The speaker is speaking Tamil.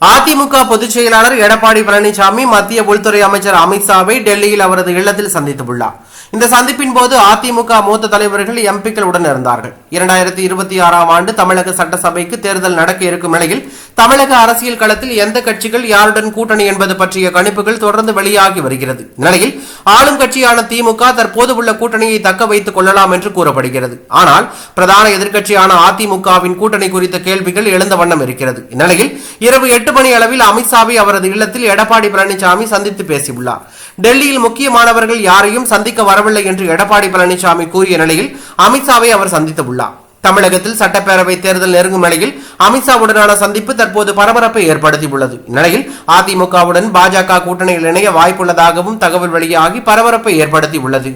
அதிமுக பொதுச் செயலாளர் எடப்பாடி பழனிசாமி மத்திய உள்துறை அமைச்சர் அமித்ஷாவை டெல்லியில் அவரது இல்லத்தில் சந்தித்துள்ளார். இந்த சந்திப்பின் போது அதிமுக மூத்த தலைவர்கள் எம்பிக்கள் உடன் இருந்தார்கள். இரண்டாயிரத்தி இருபத்தி ஆறாம் ஆண்டு தமிழக சட்டசபைக்கு தேர்தல் நடக்க இருக்கும் நிலையில் தமிழக அரசியல் களத்தில் எந்த கட்சிகள் யாருடன் கூட்டணி என்பது பற்றிய கணிப்புகள் தொடர்ந்து வெளியாகி வருகிறது. நிலையில் ஆளும் கட்சியான திமுக தற்போது உள்ள கூட்டணியை தக்க வைத்துக் கொள்ளலாம் என்று கூறப்படுகிறது. ஆனால் பிரதான எதிர்க்கட்சியான அதிமுகவின் கூட்டணி குறித்த கேள்விகள் எழுந்த வண்ணம் இருக்கிறது. இந்நிலையில் இரவு எட்டு மணி அளவில் அமித்ஷாவை அவரது இல்லத்தில் எடப்பாடி பழனிசாமி சந்தித்து பேசியுள்ளார். டெல்லியில் முக்கியமானவர்கள் யாரையும் சந்திக்க வர வரவில்லை என்று எடப்பாடி பழனிசாமி கூறிய நிலையில் அமித்ஷாவை அவர் சந்தித்துள்ளார். தமிழகத்தில் சட்டப்பேரவை தேர்தல் நெருங்கும் நிலையில் அமித்ஷாவுடனான சந்திப்பு தற்போது பரபரப்பை ஏற்படுத்தியுள்ளது. இந்நிலையில் அதிமுகவுடன் பாஜக கூட்டணியில் இணைய வாய்ப்புள்ளதாகவும் தகவல் வெளியாகி பரபரப்பை ஏற்படுத்தியுள்ளது.